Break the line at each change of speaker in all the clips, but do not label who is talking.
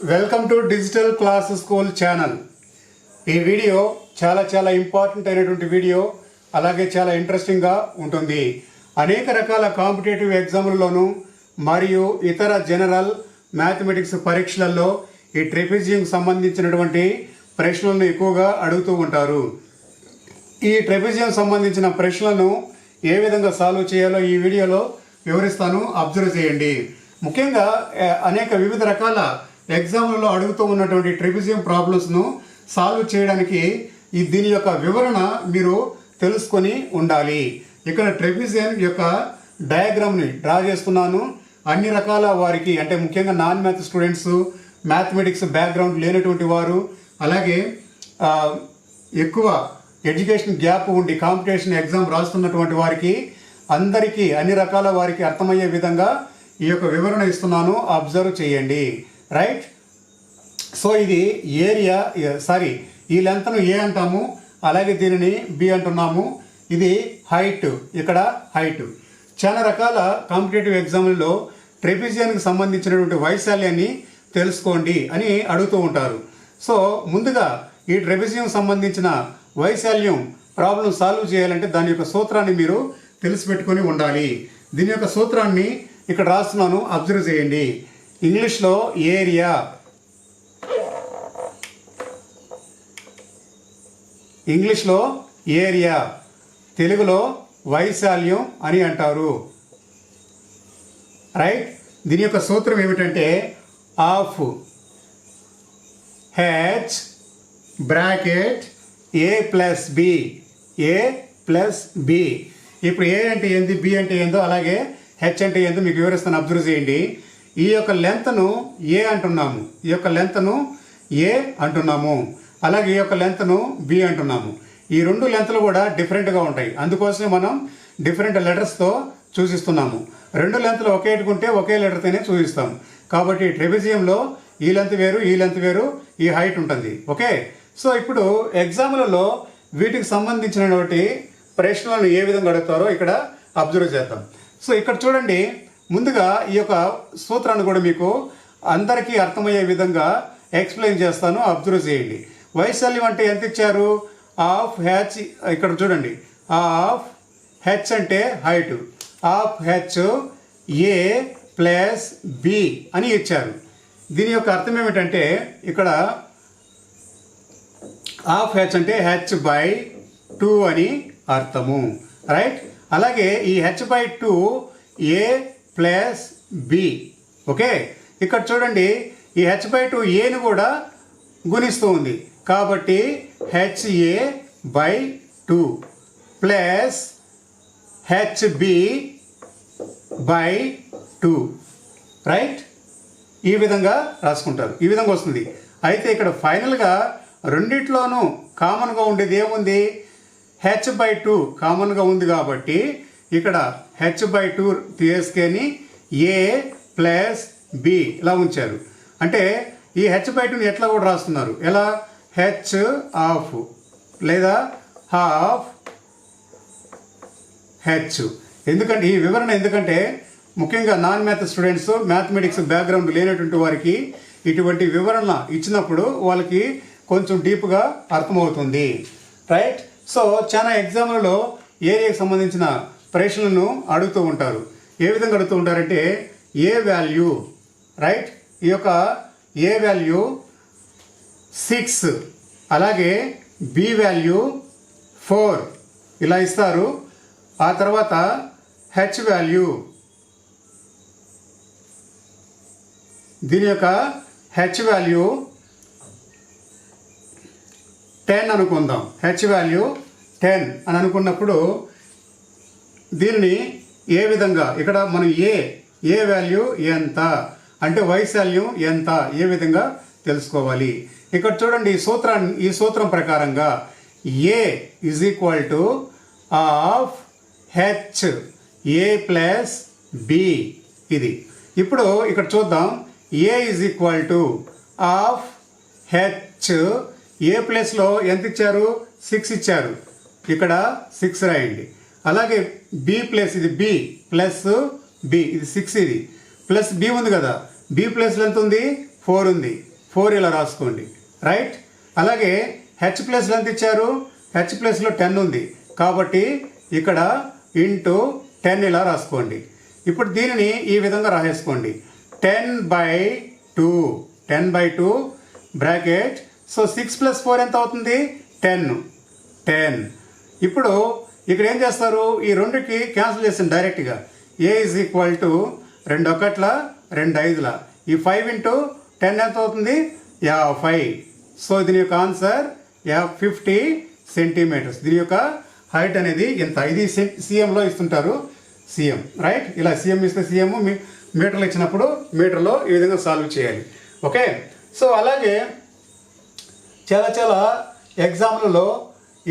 Welcome to digital class school channel ఈ video చాలా చాలా ఇంపార్టెంట్ అయినటువంటి వీడియో అలాగే చాలా ఇంట్రెస్టింగ్గా ఉంటుంది. అనేక రకాల కాంపిటేటివ్ ఎగ్జామ్లలోనూ మరియు ఇతర జనరల్ మ్యాథమెటిక్స్ పరీక్షలలో ఈ ట్రెపిజియం సంబంధించినటువంటి ప్రశ్నలను ఎక్కువగా అడుగుతూ ఉంటారు. ఈ ట్రెపిజియం సంబంధించిన ప్రశ్నలను ఏ విధంగా సాల్వ్ చేయాలో ఈ వీడియోలో వివరిస్తాను. అబ్జర్వ్ చేయండి. ముఖ్యంగా అనేక వివిధ రకాల ఎగ్జామ్లలో అడుగుతూ ఉన్నటువంటి ట్రిపిజియం ప్రాబ్లమ్స్ను సాల్వ్ చేయడానికి ఈ దీని యొక్క వివరణ మీరు తెలుసుకొని ఉండాలి. ఇక్కడ ట్రెపిజియం యొక్క డయాగ్రామ్ని డ్రా చేస్తున్నాను. అన్ని రకాల వారికి అంటే ముఖ్యంగా non math students mathematics background లేనటువంటి వారు అలాగే ఎక్కువ ఎడ్యుకేషన్ గ్యాప్ ఉండి కాంపిటీషన్ ఎగ్జామ్ రాస్తున్నటువంటి వారికి అందరికీ అన్ని రకాల వారికి అర్థమయ్యే విధంగా ఈ యొక్క వివరణ ఇస్తున్నాను. అబ్జర్వ్ చేయండి. రైట్ సో ఇది ఏరియా సారీ ఈ లెంత్ను ఏ అంటాము? అలాగే దీనిని బి అంటున్నాము. ఇది హైట్ ఇక్కడ హైట్ చాలా రకాల కాంపిటేటివ్ ఎగ్జామ్లలో ట్రెపిజియన్కి సంబంధించినటువంటి వైశాల్యాన్ని తెలుసుకోండి అని అడుగుతూ ఉంటారు. సో ముందుగా ఈ ట్రెపిజియం సంబంధించిన వైశాల్యం ప్రాబ్లం సాల్వ్ చేయాలంటే దాని యొక్క సూత్రాన్ని మీరు తెలిసిపెట్టుకొని ఉండాలి. దీని యొక్క సూత్రాన్ని ఇక్కడ రాస్తున్నాను. అబ్జర్వ్ చేయండి. ఇంగ్లీష్లో ఏరియా. ఇంగ్లీష్లో ఏరియా. తెలుగులో వైశాల్యం అని అంటారు. రైట్? దీని యొక్క సూత్రం ఏమిటంటే half. H bracket A plus B. A plus B. ఇప్పుడు ఏ అంటే ఏంది? బి అంటే ఏందో? అలాగే హెచ్ అంటే ఏందో? మీకు వివరిస్తాను. అబ్జర్వ్ చేయండి. ఈ యొక్క లెంత్ను ఏ అంటున్నాము? ఈ యొక్క లెంత్ను ఏ అంటున్నాము? అలాగే ఈ యొక్క లెంత్ను బి అంటున్నాము. ఈ రెండు లెంత్లు కూడా డిఫరెంట్గా ఉంటాయి. అందుకోసమే మనం డిఫరెంట్ లెటర్స్తో సూచిస్తున్నాము రెండు లెంత్లు ఒకే ఎట్టుకుంటే ఒకే లెటర్తోనే చూపిస్తాం. కాబట్టి ట్రెబిజియంలో ఈ లెంత్ వేరు ఈ లెంత్ వేరు ఈ హైట్ ఉంటుంది. ఓకే? సో ఇప్పుడు ఎగ్జామ్లలో వీటికి సంబంధించినటువంటి ప్రశ్నలను ఏ విధంగా అడుగుతారో ఇక్కడ అబ్జర్వ్ చేద్దాం. సో ఇక్కడ చూడండి. ముందుగా ఈ యొక్క సూత్రాన్ని కూడా మీకు అందరికీ అర్థమయ్యే విధంగా ఎక్స్ప్లెయిన్ చేస్తాను అబ్జర్వ్ చేయండి. వైశాల్యం అంటే ఎంత ఇచ్చారు? ఆఫ్ హెచ్ ఇక్కడ చూడండి. ఆఫ్ హెచ్ అంటే height. Half H A plus B అని ఇచ్చారు. దీని యొక్క అర్థం ఏమిటంటే ఇక్కడ హాఫ్ హెచ్ అంటే హెచ్ బై టూ అని అర్థము. రైట్? అలాగే ఈ H by two A plus B. Okay? ఇక్కడ చూడండి ఈ హెచ్ బై టూ ఏని కూడా గుణిస్తూ ఉంది. కాబట్టి HA by two plus HB by two. Right? ఈ విధంగా రాసుకుంటారు. ఈ విధంగా వస్తుంది. అయితే ఇక్కడ ఫైనల్గా రెండిట్లోనూ కామన్గా ఉండేది ఏముంది? హెచ్ బై టూ కామన్గా ఉంది కాబట్టి ఇక్కడ హెచ్ బై టూ టీఎస్కేని ఏ ప్లస్ బి ఇలా ఉంచారు. అంటే ఈ హెచ్ బై టూని ఎట్లా కూడా రాస్తున్నారు? ఎలా? హెచ్ ఆఫ్ లేదా హాఫ్ హెచ్ ఎందుకంటే ఈ వివరణ ఎందుకంటే ముఖ్యంగా non math students mathematics background లేనటువంటి వారికి ఇటువంటి వివరణ ఇచ్చినప్పుడు వాళ్ళకి కొంచెం డీప్గా అర్థమవుతుంది. రైట్ సో చాలా ఎగ్జామ్లలో ఏరియాకి సంబంధించిన ప్రశ్నను అడుగుతూ ఉంటారు. ఏ విధంగా అడుగుతూ ఉంటారంటే ఏ వాల్యూ రైట్? ఈ యొక్క ఏ వాల్యూ సిక్స్ అలాగే బి వాల్యూ ఫోర్ ఇలా ఇస్తారు. ఆ తర్వాత హెచ్ వాల్యూ దీని యొక్క హెచ్ వాల్యూ టెన్ అనుకుందాం. హెచ్ వాల్యూ టెన్ అని అనుకున్నప్పుడు దీనిని ఏ విధంగా? ఇక్కడ మనం ఏ ఏ వాల్యూ ఎంత? అంటే వైశాల్యం ఎంత? ఏ విధంగా తెలుసుకోవాలి? ఇక్కడ చూడండి ఈ సూత్రాన్ని ఈ సూత్రం ప్రకారంగా A is equal to half H A plus B ఇది. ఇప్పుడు ఇక్కడ చూద్దాం. A is equal to half H A ప్లస్లో ఎంత ఇచ్చారు? సిక్స్ ఇచ్చారు. ఇక్కడ సిక్స్ రాయండి. అలాగే బి ప్లస్ ఇది బి ప్లస్ బి ఇది సిక్స్ ఇది. ప్లస్ బి ఉంది కదా. బి ప్లస్లో ఎంత ఉంది ఫోర్ ఉంది. ఫోర్ ఇలా రాసుకోండి. రైట్ అలాగే హెచ్ ప్లస్లో ఎంత ఇచ్చారు. హెచ్ ప్లస్లో టెన్ ఉంది. కాబట్టి ఇక్కడ ఇంటూ టెన్ ఇలా రాసుకోండి. ఇప్పుడు దీనిని ఈ విధంగా రాసేసుకోండి. Ten by two ten by two bracket so six plus four ఎంత అవుతుంది? టెన్ టెన్ ఇప్పుడు ఇక్కడ ఏం చేస్తారు? ఈ రెండుకి క్యాన్సిల్ చేసింది డైరెక్ట్గా ఏ ఈజ్ ఈక్వల్ టు రెండు ఒకట్ల రెండు ఐదుల. ఈ ఫైవ్ ఇంటూ టెన్ ఎంత అవుతుంది? యా ఫైవ్ సో దీని యొక్క ఆన్సర్ యా ఫిఫ్టీ సెంటీమీటర్స్ దీని యొక్క హైట్ అనేది ఎంత? ఇది సీఎంలో ఇస్తుంటారు. సీఎం రైట్ ఇలా సీఎం ఇస్తే సీఎం మీ మీటర్లు ఇచ్చినప్పుడు మీటర్లో ఈ విధంగా సాల్వ్ చేయాలి. ఓకే సో అలాగే చాలా చాలా ఎగ్జామ్లలో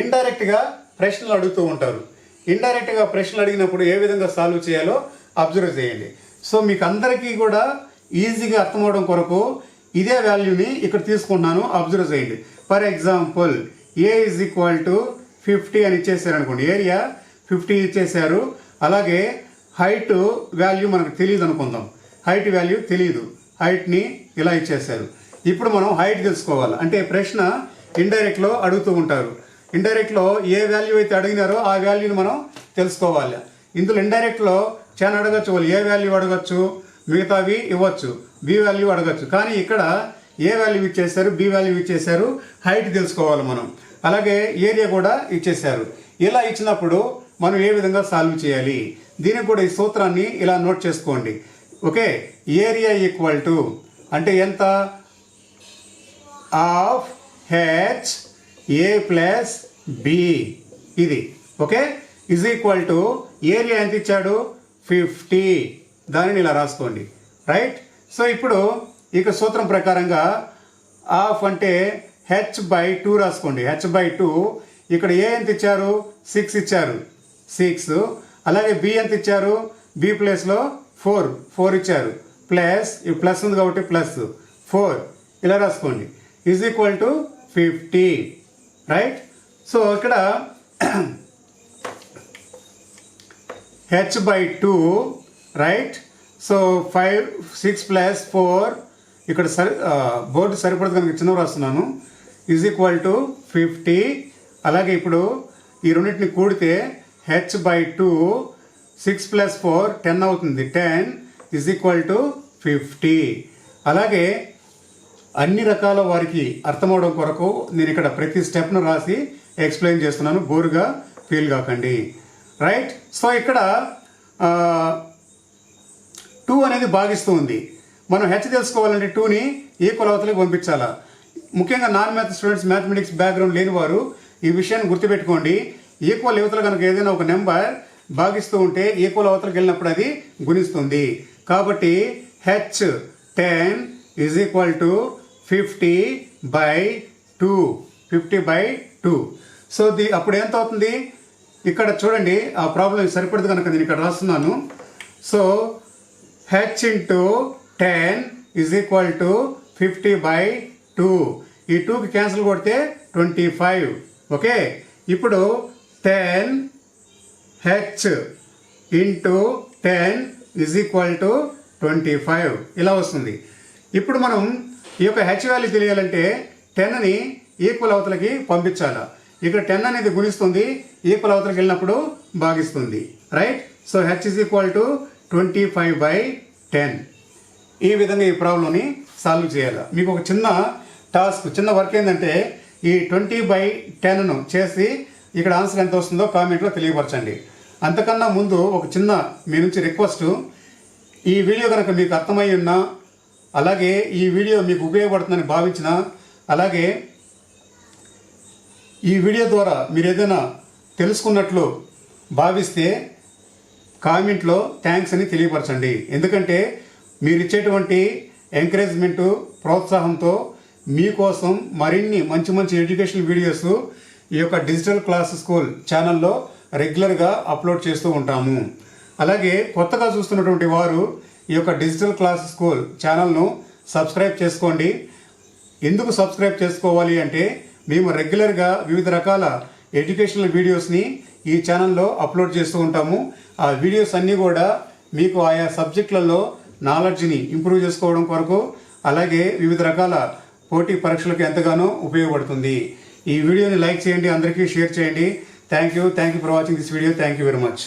ఇండైరెక్ట్గా ప్రశ్నలు అడుగుతూ ఉంటారు. ఇండైరెక్ట్గా ప్రశ్నలు అడిగినప్పుడు ఏ విధంగా సాల్వ్ చేయాలో అబ్జర్వ్ చేయండి. సో మీకు అందరికీ కూడా ఈజీగా అర్థమవడం కొరకు ఇదే వాల్యూని ఇక్కడ తీసుకుంటున్నాను అబ్జర్వ్ చేయండి. For example A is equal to fifty అని ఇచ్చేసారు అనుకోండి ఏరియా ఫిఫ్టీ ఇచ్చేసారు. అలాగే హైట్ వాల్యూ మనకు తెలియదు అనుకుందాం. హైట్ వాల్యూ తెలియదు. హైట్ని ఇలా ఇచ్చేసారు. ఇప్పుడు మనం హైట్ తెలుసుకోవాలి. అంటే ప్రశ్న ఇండైరెక్ట్లో అడుగుతూ ఉంటారు. ఇండైరెక్ట్లో ఏ వాల్యూ అయితే అడిగినారో ఆ వాల్యూని మనం తెలుసుకోవాలి. ఇందులో ఇండైరెక్ట్లో చాలా అడగచ్చు వాళ్ళు ఏ వాల్యూ అడగచ్చు మిగతావి ఇవ్వచ్చు బి వాల్యూ అడగచ్చు. కానీ ఇక్కడ ఏ వాల్యూ ఇచ్చేసారు బి వాల్యూ ఇచ్చేసారు హైట్ తెలుసుకోవాలి మనం. అలాగే ఏరియా కూడా ఇచ్చేసారు ఇలా ఇచ్చినప్పుడు మనం ఏ విధంగా సాల్వ్ చేయాలి? దీనికి కూడా ఈ సూత్రాన్ని ఇలా నోట్ చేసుకోండి. ఓకే? ఏరియా ఈక్వల్ టు అంటే ఎంత? Half H A plus B ఇది. Okay is equal to area ఎంత ఇచ్చాడు? ఫిఫ్టీ దానిని ఇలా రాసుకోండి. రైట్ సో ఇప్పుడు ఇక సూత్రం ప్రకారంగా ఆఫ్ అంటే హెచ్ బై టూ రాసుకోండి. హెచ్ బై టూ ఇక్కడ ఏ ఎంత ఇచ్చారు? సిక్స్ ఇచ్చారు. సిక్స్ అలాగే బి ఎంత ఇచ్చారు? బి ప్లేస్లో ఫోర్ ఫోర్ ఇచ్చారు. ప్లస్ ఈ ప్లస్ ఉంది కాబట్టి ప్లస్ ఫోర్ ఇలా రాసుకోండి. Is equal to fifty right so ఇక్కడ H by two right so five six plus four ఇక్కడ సరి బోర్డు సరిపడదు కనుక చిన్న రాస్తున్నాను. ఈజ్ ఈక్వల్ టు ఫిఫ్టీ అలాగే ఇప్పుడు ఈ రెండింటిని కూడితే H by two six plus four ten అవుతుంది. Ten is equal to fifty అలాగే అన్ని రకాల వారికి అర్థమవడం కొరకు నేను ఇక్కడ ప్రతి స్టెప్ను రాసి ఎక్స్ప్లెయిన్ చేస్తున్నాను. బోరుగా ఫీల్ కాకండి. రైట్? సో ఇక్కడ టూ అనేది భాగిస్తూ ఉంది. మనం హెచ్ తెలుసుకోవాలంటే టూని ఈక్వల్ అవతలకి పంపించాలా? ముఖ్యంగా non math students mathematics background లేని వారు ఈ విషయాన్ని గుర్తుపెట్టుకోండి. ఈక్వల్ యువతలు కనుక ఏదైనా ఒక నెంబర్ భాగిస్తూ ఉంటే ఈక్వల్ అవతలకి వెళ్ళినప్పుడు అది గుణిస్తుంది. కాబట్టి H ten is equal to fifty by two. Fifty by two. So the అప్పుడు ఎంత అవుతుంది ఇక్కడ చూడండి ఆ ప్రాబ్లం సరిపడదు కనుక నేను ఇక్కడ రాస్తున్నాను. So H into ten is equal to fifty by two ఈ టూకి క్యాన్సిల్ కొడితే ట్వంటీ ఫైవ్ ఓకే ఇప్పుడు ten H into ten is equal to twenty five ఇలా వస్తుంది. ఇప్పుడు మనం ఈ యొక్క హెచ్ వాల్యూ తెలియాలంటే టెన్ని ఈక్వల్ అవతలకి పంపించాలా. ఇక్కడ టెన్ అనేది గుణిస్తుంది ఈక్వల్ అవతలకి వెళ్ళినప్పుడు భాగిస్తుంది. Right so H is equal to twenty five by ten ఈ విధంగా ఈ ప్రాబ్లమ్ని సాల్వ్ చేయాలి. మీకు ఒక చిన్న టాస్క్ చిన్న వర్క్ ఏంటంటే ఈ ట్వంటీ బై టెన్ను చేసి ఇక్కడ ఆన్సర్ ఎంత వస్తుందో కామెంట్లో తెలియపరచండి. అంతకన్నా ముందు ఒక చిన్న మీ నుంచి రిక్వెస్ట్ ఈ వీడియో కనుక మీకు అర్థమై ఉన్నా అలాగే ఈ వీడియో మీకు ఉపయోగపడుతుందని భావించిన అలాగే ఈ వీడియో ద్వారా మీరు ఏదైనా తెలుసుకున్నట్లు భావిస్తే కామెంట్లో థ్యాంక్స్ అని తెలియపరచండి. ఎందుకంటే మీరు ఇచ్చేటువంటి ఎంకరేజ్మెంటు ప్రోత్సాహంతో మీకోసం మరిన్ని మంచి మంచి ఎడ్యుకేషన్ వీడియోస్ ఈ యొక్క డిజిటల్ క్లాస్ స్కూల్ ఛానల్లో రెగ్యులర్గా అప్లోడ్ చేస్తూ ఉంటాము. అలాగే కొత్తగా చూస్తున్నటువంటి వారు ఈ యొక్క డిజిటల్ క్లాస్ స్కూల్ ఛానల్ను సబ్స్క్రైబ్ చేసుకోండి. ఎందుకు సబ్స్క్రైబ్ చేసుకోవాలి అంటే మేము రెగ్యులర్గా వివిధ రకాల ఎడ్యుకేషనల్ వీడియోస్ని ఈ ఛానల్లో అప్లోడ్ చేస్తూ ఉంటాము. ఆ వీడియోస్ అన్నీ కూడా మీకు ఆయా సబ్జెక్టులలో నాలెడ్జ్ని ఇంప్రూవ్ చేసుకోవడం కొరకు అలాగే వివిధ రకాల పోటీ పరీక్షలకు ఎంతగానో ఉపయోగపడుతుంది. ఈ వీడియోని లైక్ చేయండి అందరికీ షేర్ చేయండి. Thank you thank you for watching this video. Thank you very much.